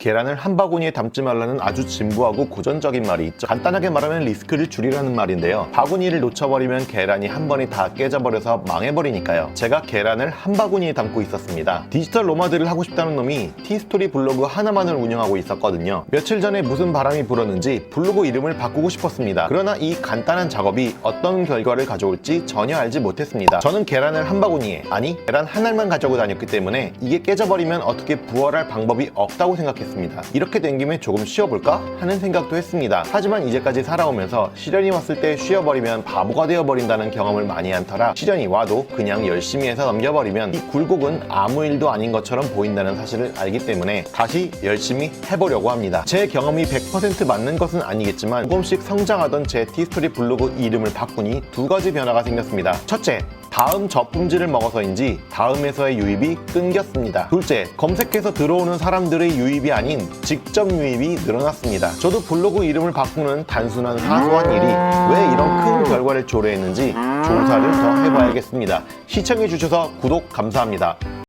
계란을 한 바구니에 담지 말라는 아주 진부하고 고전적인 말이 있죠. 간단하게 말하면 리스크를 줄이라는 말인데요. 바구니를 놓쳐버리면 계란이 한 번에 다 깨져버려서 망해버리니까요. 제가 계란을 한 바구니에 담고 있었습니다. 디지털 노마드를 하고 싶다는 놈이 티스토리 블로그 하나만을 운영하고 있었거든요. 며칠 전에 무슨 바람이 불었는지 블로그 이름을 바꾸고 싶었습니다. 그러나 이 간단한 작업이 어떤 결과를 가져올지 전혀 알지 못했습니다. 저는 계란을 한 바구니에, 아니, 계란 한 알만 가지고 다녔기 때문에 이게 깨져버리면 어떻게 부활할 방법이 없다고 생각 했습니다. 이렇게 된 김에 조금 쉬어볼까? 하는 생각도 했습니다. 하지만 이제까지 살아오면서 시련이 왔을 때 쉬어버리면 바보가 되어버린다는 경험을 많이 한 터라 시련이 와도 그냥 열심히 해서 넘겨버리면 이 굴곡은 아무 일도 아닌 것처럼 보인다는 사실을 알기 때문에 다시 열심히 해보려고 합니다. 제 경험이 100% 맞는 것은 아니겠지만 조금씩 성장하던 제 티스토리 블로그 이름을 바꾸니 두 가지 변화가 생겼습니다. 첫째, 다음 저품질을 먹어서인지 다음에서의 유입이 끊겼습니다. 둘째, 검색해서 들어오는 사람들의 유입이 아닌 직접 유입이 늘어났습니다. 저도 블로그 이름을 바꾸는 단순한 사소한 일이 왜 이런 큰 결과를 초래했는지 조사를 더 해봐야겠습니다. 시청해주셔서 구독 감사합니다.